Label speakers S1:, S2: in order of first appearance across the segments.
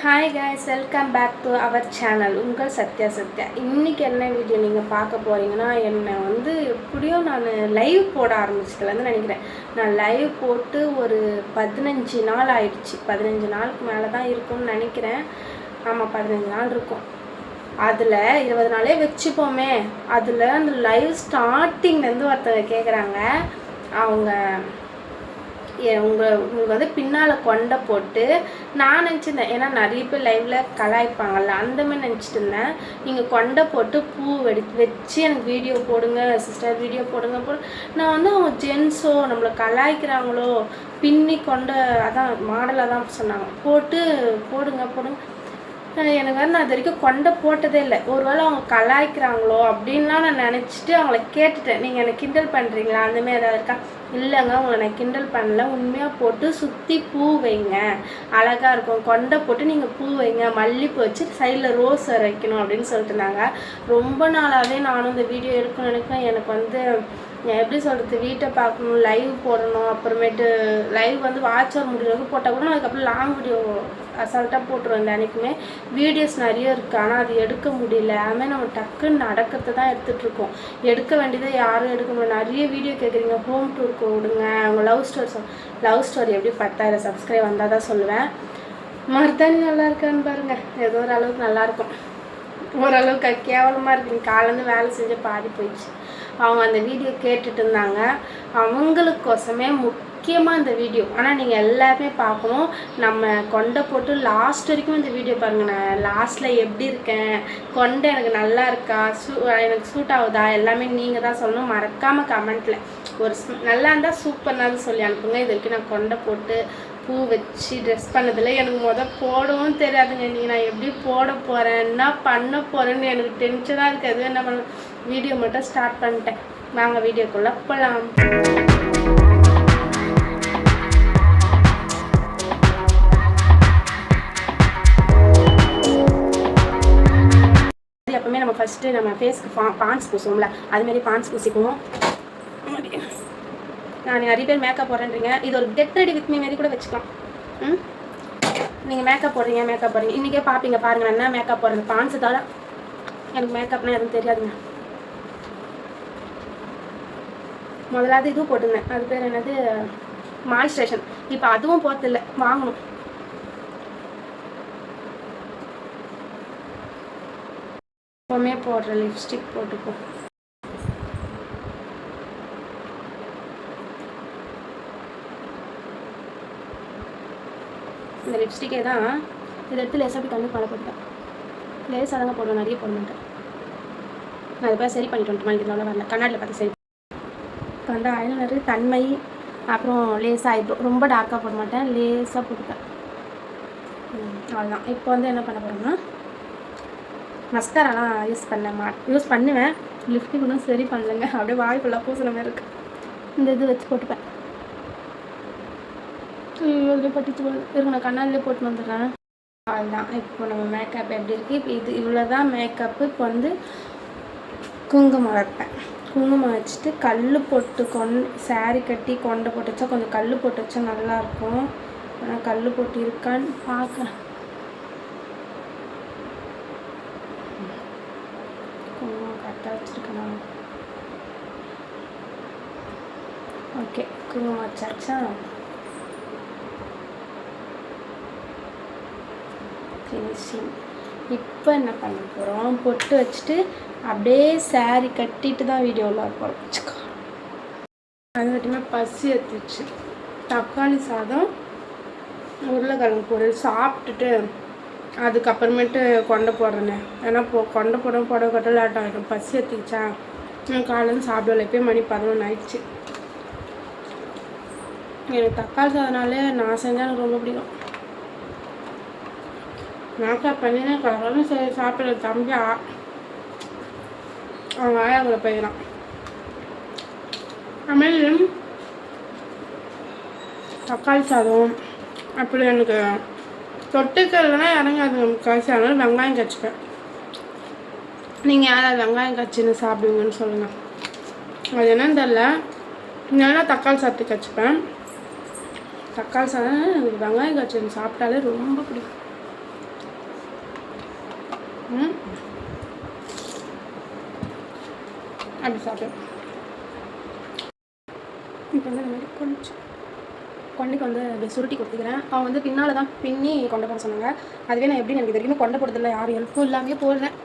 S1: Hi guys welcome back to our channel உங்கள் சத்யா சத்யா. இன்றைக்கி என்ன வீடியோ நீங்கள் பார்க்க போகிறீங்கன்னா என்னை வந்து எப்படியோ நான் லைவ் போட ஆரம்பிச்சதுலேருந்து நினைக்கிறேன். நான் லைவ் போட்டு ஒரு பதினஞ்சு நாள் ஆயிடுச்சு. பதினஞ்சு நாளுக்கு மேலே தான் இருக்கும்னு நினைக்கிறேன். ஆமாம் பதினஞ்சு நாள் இருக்கும். அதில் இருபது நாளே வச்சுப்போமே. அதில் அந்த லைவ் ஸ்டார்டிங்லேருந்து ஒருத்தவங்க கேட்குறாங்க அவங்க ஏ- உங்களுக்கு வந்து பின்னால் கொண்டை போட்டு நான் நினச்சிருந்தேன். ஏன்னா நிறைய பேர் லைவில் கலாய்ப்பாங்கல்ல அந்த மாதிரி நினச்சிட்டு இருந்தேன். நீங்கள் கொண்டை போட்டு பூ வெடி வச்சு எனக்கு வீடியோ போடுங்க சிஸ்டர் வீடியோ போடுங்க போடு. நான் வந்து அவங்க ஜென்ஸோ நம்மளை கலாய்க்கிறாங்களோ பின்னி கொண்ட அதான் மாடலாக தான் சொன்னாங்க. போட்டு போடுங்க போடுங்க. எனக்கு வந்து நான் இது வரைக்கும் கொண்டை போட்டதே இல்லை. ஒருவேளை அவங்க கலாய்க்கிறாங்களோ அப்படின்லாம் நான் நினச்சிட்டு அவங்கள கேட்டுட்டேன். நீங்கள் என்னை கிண்டல் பண்ணுறீங்களா அந்த மாதிரி ஏதாவது இருக்கா? இல்லைங்க உங்களை நான் கிண்டல் பண்ணல. உண்மையாக போட்டு சுற்றி பூ வைங்க. அழகாக இருக்கும். கொண்டை போட்டு நீங்கள் பூ வைங்க. மல்லிப்பூ வச்சு சைடில் ரோஸ் வைக்கணும் அப்படின்னு சொல்லிட்டு இருந்தாங்க. ரொம்ப நாளாகவே நானும் இந்த வீடியோ எடுக்கணும்னு நினைக்கிறேன். எனக்கு வந்து எப்படி சொல்கிறது வீட்டை பார்க்கணும் லைவ் போடணும் அப்புறமேட்டு லைவ் வந்து வாட்ச் அவர் போட்டால் கூட நான் அதுக்கப்புறம் லாங் வீடியோ அசால்ட்டாக போட்டுருவேன் இந்த அன்றைக்குமே வீடியோஸ் நிறைய இருக்குது ஆனால் அது எடுக்க முடியல. அதுமாதிரி நம்ம டக்குன்னு நடக்கிறத தான் எடுத்துகிட்ருக்கோம் எடுக்க வேண்டியதை யாரும் எடுக்க முடியல. நிறைய வீடியோ கேட்குறீங்க ஹோம் டூருக்கு விடுங்க அவங்க லவ் ஸ்டோரி லவ் ஸ்டோரி எப்படி பத்தாயிரம் சப்ஸ்கிரைப் வந்தால் தான் சொல்லுவேன். மருதாணி நல்லா இருக்கான்னு பாருங்கள் ஏதோ ஒரு அளவுக்கு நல்லாயிருக்கும் ஓரளவுக்கு கேவலமாக இருக்குது காலேருந்து வேலை செஞ்ச பாதி போயிடுச்சு. அவங்க அந்த வீடியோ கேட்டுட்டு இருந்தாங்க அவங்களுக்கோசமே முக்கியமாக இந்த வீடியோ ஆனால் நீங்கள் எல்லாருமே பார்க்கணும் நம்ம கொண்டை போட்டு லாஸ்ட் வரைக்கும் இந்த வீடியோ பாருங்கள் நான் லாஸ்ட்டில் எப்படி இருக்கேன்? கொண்டை எனக்கு நல்லா இருக்கா? சூ எனக்கு சூட் ஆகுதா? எல்லாமே நீங்கள் தான் சொல்லணும். மறக்காமல் கமெண்ட்டில் ஒரு நல்லா இருந்தால் சூப்பர்னாலும் சொல்லி அனுப்புங்க. இது வரைக்கும் நான் கொண்டை போட்டு பூ வச்சு ட்ரெஸ் பண்ணதில்லை. எனக்கு முத போடவும் தெரியாதுங்க. நீ நான் எப்படி போட போகிறேன் என்ன பண்ண போகிறேன்னு எனக்கு டென்ஷனாக இருக்குது என்ன பண்ண வீடியோ மட்டும் ஸ்டார்ட் பண்ணிட்டேன். வாங்க வீடியோக்குள்ளே போகலாம் எப்பவுமே நம்ம ஃபஸ்ட்டு நம்ம ஃபேஸ்க்கு பா பான்ஸ் பூசுவோம்ல அதுமாரி பான்ஸ் பூசிக்குவோம். நான் நிறைய பேர் மேக்கப் போடுறேன்றீங்க. இது ஒரு கெட் ரெடி வித் மீ மாரி கூட வச்சுக்கலாம். ம்? நீங்கள் மேக்கப் போடுறீங்க மேக்கப் போடுறீங்க. இன்றைக்கே பார்ப்பீங்க பாருங்கள் நான் என்ன மேக்கப் போடுறது? பான்ஸு தவிர எனக்கு மேக்கப்னால் எதுவும் தெரியாதுங்க. முதலாவது இதுவும் போட்டிருந்தேன். அது பேர் என்னது? மாய்ஸ்ட்ரேஷன் இப்போ அதுவும் போகிறதில்ல வாங்கணும். எப்போவுமே போடுற லிப்ஸ்டிக் போட்டுப்போம் இந்த லிப்ஸ்டிக்கே தான் இதை எடுத்து லேசாக அப்படி கண்ணு பழ போட்டேன் லேசாக தாங்க போடுவேன். நிறைய போட மாட்டேன். நான் அதை போய் சரி பண்ணிட்டு வந்துட்டு மணிக்கு வரல. கண்ணாடியில் பார்த்து சரி இப்போ வந்து ஐலனர் தன்மை அப்புறம் லேசாக ஐப்ரோ ரொம்ப டார்க்காக போட மாட்டேன். லேசாக போட்டுப்பேன். அவ்வளோதான் இப்போ வந்து என்ன பண்ண போகிறோம்னா மஸ்காராலாம் யூஸ் பண்ண மா யூஸ் பண்ணுவேன். லிஃப்டிங் ஒன்றும் சரி பண்ணலைங்க. அப்படியே வாய் ஃபுல்லாக பூசுன மாதிரி இருக்குது இந்த இது வச்சு போட்டுப்பேன். ஐயோ பட்டிச்சு போகுது நான் கண்ணாலே போட்டு வந்துடுறேன். அவ்வளோதான் இப்போ நம்ம மேக்கப் எப்படி இருக்குது இப்போ இது இவ்வளோ தான் மேக்கப்பு இப்போ வந்து குங்குமம் வைப்பேன். குங்குமம் வச்சுட்டு கல் போட்டு கொண் சாரி கட்டி கொண்டை போட்டு வச்சா கொஞ்சம் கல் போட்டு வச்சா நல்லாயிருக்கும். ஆனால் கல் போட்டு இருக்கான்னு பார்க்குறேன். குங்குமம் கரெக்டாக வச்சுருக்கேன் ஓகே குங்குமம் வச்சாச்சா? ஃபினிஷிங் இப்போ என்ன பண்ண போகிறோம் பொட்டு வச்சுட்டு அப்படியே சாரி கட்டிட்டு தான் வீடியோவில் போகிறோம் வச்சுக்கோ. அது மட்டுமே பசி எடுத்துச்சு. தக்காளி சாதம் உருளைக்கிழங்கு பொருள் சாப்பிட்டுட்டு அதுக்கப்புறமேட்டு கொண்டை போடுறேனே. ஏன்னா போ கொண்டை போட போட கட்ட லேட் ஆகிடும் பசி எடுத்துக்கிச்சா? காலையில் சாப்பிடல. இப்போயே மணி பதினொன்று ஆயிடுச்சு. எனக்கு தக்காளி சாதம்னாலே நான் செஞ்சால் எனக்கு ரொம்ப பிடிக்கும். மேக்கப் பண்ணினே கலகலன்னு சரி சாப்பிட்ற தம்பி ஆ- அவன் ஆயாங்களை போயிடறான் அதுமாரி தக்காளி சாதம் அப்புறம் எனக்கு தொட்டுக்கல்லாம் இறங்காது காய்ச்சி அதனால வெங்காயம் கச்சிப்பேன் நீங்கள் யாராவது வெங்காயம் கச்சின்னு சாப்பிடுங்கன்னு சொல்லுங்கள் அது என்னன்னு தெரில நல்லா தக்காளி சாப்பிட்டு கச்சிப்பேன் தக்காளி சாதம் எனக்கு வெங்காயம் கச்சின்னு சாப்பிட்டாலே ரொம்ப பிடிக்கும் ம் அப்படி சாப்பிட்டு இப்போ வந்து இந்த மாதிரி கொஞ்சம் கொண்டைக்கு வந்து அப்படி சுருட்டி கொடுத்துக்கிறேன். அவன் வந்து பின்னால் தான் பின்னி கொண்டை போட சொன்னாங்க. அதுவே நான் எப்படி எனக்கு தெரியுமே கொண்டை போடுறதில்ல யாரும் ஹெல்ப்பும் இல்லாமே போடுறேன்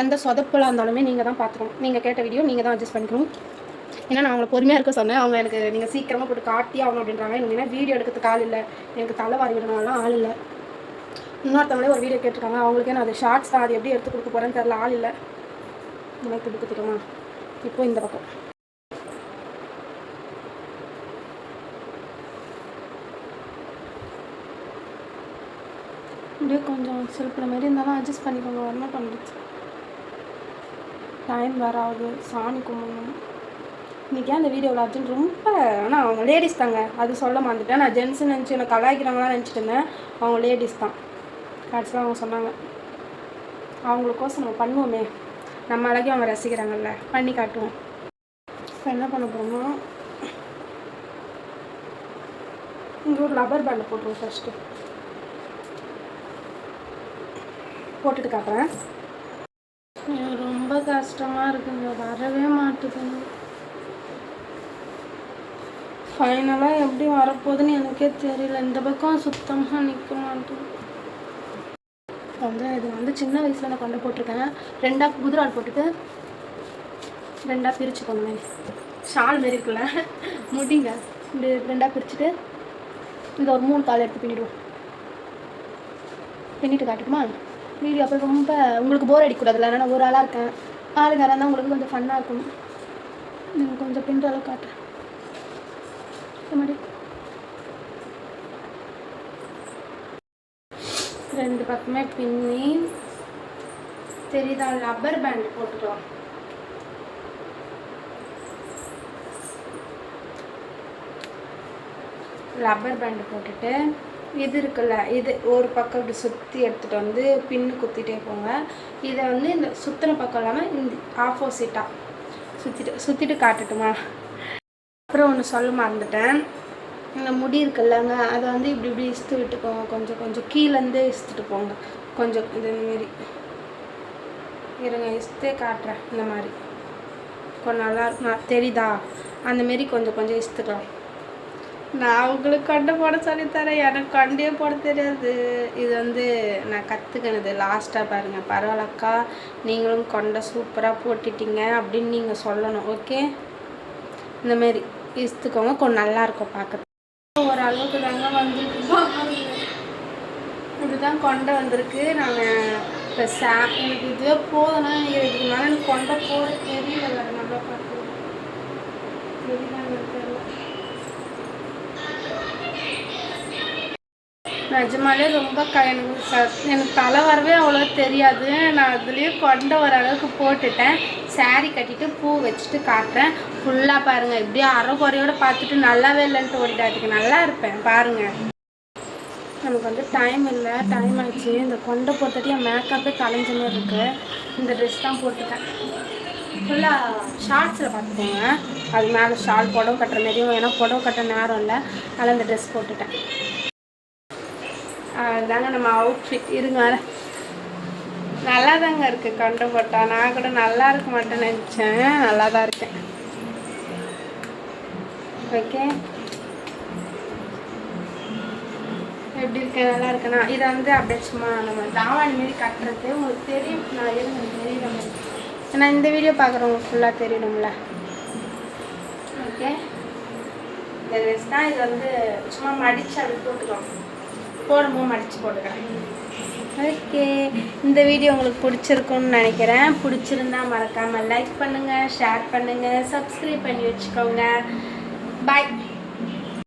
S1: எந்த சொதப்பலாக இருந்தாலுமே நீங்கள் தான் பார்த்துக்கணும். நீங்கள் கேட்ட வீடியோ நீங்கள் தான் அட்ஜஸ்ட் பண்ணிக்கணும். ஏன்னா நான் அவங்களை பொறுமையாக இருக்க சொன்னேன். அவங்க எனக்கு நீங்கள் சீக்கிரமாக போட்டு காட்டி ஆகணும் அப்படின்றாங்க. எனக்கு என்ன வீடியோ எடுக்கிறதுக்கு ஆள் இல்லை. எனக்கு தலை வாரி விடணும்லாம் ஆள் இல்லை. இன்னொருத்தவங்களே ஒரு வீடியோ கேட்டிருக்காங்க. அவங்களுக்கு நான் அது ஷார்ட்ஸ் தான் அது எப்படி எடுத்து கொடுக்க போகிறேன்னு தெரில ஆள் இல்லை. இந்த மாதிரி கொடுக்க தெரியுமா இப்போ இந்த பக்கம். அப்படியே கொஞ்சம் சிறப்புற மாதிரி இருந்தாலும் அட்ஜஸ்ட் பண்ணிக்கோங்க. என்ன பண்ணுறது டைம் வேறு ஆகுது. சாமி கும்பிடணும் இன்றைக்கி அந்த வீடியோவில் அர்ஜென்ட் ரொம்ப ஆனால் அவங்க லேடிஸ் தாங்க. அது சொல்ல மாட்டேன் நான் ஜென்ஸ் நினச்சி என்னை கலாய்க்கிறாங்களாம் நினச்சிட்டு இருந்தேன். அவங்க லேடிஸ் தான். கடைசியாக அவங்க சொன்னாங்க. அவங்களுக்கோசம் நம்ம பண்ணுவோமே. நம்ம அழகையும் அவங்க ரசிக்கிறாங்கல்ல. பண்ணி காட்டுவோம். இப்போ என்ன பண்ண போகிறோம்னா இங்கே ஒரு ரப்பர் பேண்ட் போட்டுருவோம் ஃபஸ்ட்டு போட்டுட்டு காட்டுறேன். ரொம்ப கஷ்டமாக இருக்குங்க. வரவே மாட்டுதுங்க. ஃபைனலாக எப்படி வரப்போகுதுன்னு எனக்கே தெரியல. இந்த பக்கம் சுத்தமாக நிற்க மாட்டேங்குது வந்து இது வந்து சின்ன வயசில் நான் கொண்டு போட்டிருக்கேன். ரெண்டாக குதிரால் போட்டுட்டு ரெண்டாக பிரிச்சுக்கோங்க. ஷால் மாரி இருக்குல்ல. முடிங்க. இப்படி ரெண்டாக பிரிச்சுட்டு இது ஒரு மூணு கால் எடுத்து பின்னிடுவோம். பின்னிட்டு காட்டுக்குமா வீடியோ அப்புறம் ரொம்ப உங்களுக்கு போர் அடிக்கக்கூடாதுல்ல. நான் ஒரு ஆளாக இருக்கேன். ஆளுங்க யாராக இருந்தால் உங்களுக்கு கொஞ்சம் ஃபன்னாக இருக்கும். நீங்கள் கொஞ்சம் பின்னுற அளவு காட்டுறேன். இந்த மாதிரி. ரெண்டு பக்கமே பின்னி. தெரியுதா ரப்பர் பேண்ட் போட்டுக்கலாம் ரப்பர் பேண்டு போட்டுட்டு இது இருக்குல்ல இது ஒரு பக்கம் இப்படி சுற்றி எடுத்துகிட்டு வந்து பின்னு குத்திட்டே போங்க. இதை வந்து இந்த சுற்றின பக்கம் இல்லாமல் இந்த ஆப்போசிட்டாக சுற்றிட்டு சுற்றிட்டு காட்டட்டுமா? அப்புறம் ஒன்று சொல்ல மறந்துட்டேன். இந்த முடி இருக்குல்லங்க அதை வந்து இப்படி இப்படி இஸ்து விட்டுக்கோங்க. கொஞ்சம் கொஞ்சம் கீழேருந்தே இஸ்துட்டு போங்க. கொஞ்சம் இது மாரி. இருங்க இஸ்தே காட்டுறேன் இந்த மாதிரி கொஞ்சம் நல்லா நான் தெரியுதா? அந்த மாரி கொஞ்சம் கொஞ்சம் இஸ்துக்கலாம். நான் உங்களுக்கு கண்டு போட சொல்லித்தரேன். எனக்கு கண்டே போட தெரியாது. இது வந்து நான் கற்றுக்கினது லாஸ்ட்டாக பாருங்கள் பரவாயில்லக்கா நீங்களும் கொண்டை சூப்பராக போட்டுட்டீங்க அப்படின்னு நீங்கள் சொல்லணும். ஓகே இந்தமாரி இஸ்துக்கோங்க. கொஞ்சம் நல்லாயிருக்கும் பார்க்க ஒரு அளவுக்கு தாங்க வந்துருக்கு இதுதான் கொண்டை வந்திருக்கு. நாங்கள் இப்போ சா எனக்கு இதுவே போதும்னா இதுக்கு மேலே எனக்கு கொண்டை போட தெரியல வேறு நல்லா பார்த்து தெரியல தெரியல நிஜமாலே ரொம்ப க எனக்கு ச எனக்கு தலை வரவே அவ்வளோ தெரியாது. நான் அதுலேயே கொண்ட ஓரளவுக்கு அளவுக்கு போட்டுட்டேன். saree கட்டிட்டு பூ வச்சுட்டு காட்டுறேன். ஃபுல்லாக பாருங்கள் இப்படியே அரை குறையோட பார்த்துட்டு நல்லாவே இல்லைன்ட்டு ஓடிட்டாதுக்கு நல்லா இருப்பேன். பாருங்கள் நமக்கு வந்து டைம் இல்லை. டைம் ஆயிடுச்சு. இந்த கொண்டை போட்டுட்டு என் மேக்கப்பே கலைஞ்ச மாதிரி இருக்குது இந்த ட்ரெஸ் தான் போட்டுட்டேன். ஃபுல்லாக ஷார்ட்ஸில் பார்த்துக்கோங்க. அது மேலே ஷால் புடவை கட்டுற மாதிரியும் ஏன்னா புடவை கட்ட நேரம் இல்லை. அதில் இந்த ட்ரெஸ் போட்டுட்டேன். அதுதாங்க நம்ம அவுட்ஃபிட் இருங்க. நல்லா தாங்க இருக்கு கொண்டை போட்டா. நான் கூட நல்லா இருக்க மாட்டேன்னு நினச்சேன். நல்லா தான் இருக்கேன். ஓகே எப்படி இருக்கேன் நல்லா இருக்கேனா? இதை வந்து அப்படியே சும்மா நம்ம தாவாணி மாரி கட்டுறது உங்களுக்கு தெரியும். நான் இருந்து தெரியும் மாதிரி ஏன்னா இந்த வீடியோ பார்க்குறவங்க ஃபுல்லாக தெரியணும்ல ஓகே இந்த ட்ரெஸ் தான் இது வந்து சும்மா மடித்து அப்படி போட்டுக்கலாம். போடும்போது மடித்து போட்டுக்கிறேன். ஓகே. இந்த வீடியோ உங்களுக்கு பிடிச்சிருக்கும்னு நினைக்கிறேன். பிடிச்சிருந்தா மறக்காமல் லைக் பண்ணுங்கள் ஷேர் பண்ணுங்கள் சப்ஸ்கிரைப் பண்ணி வச்சுக்கோங்க. பாய்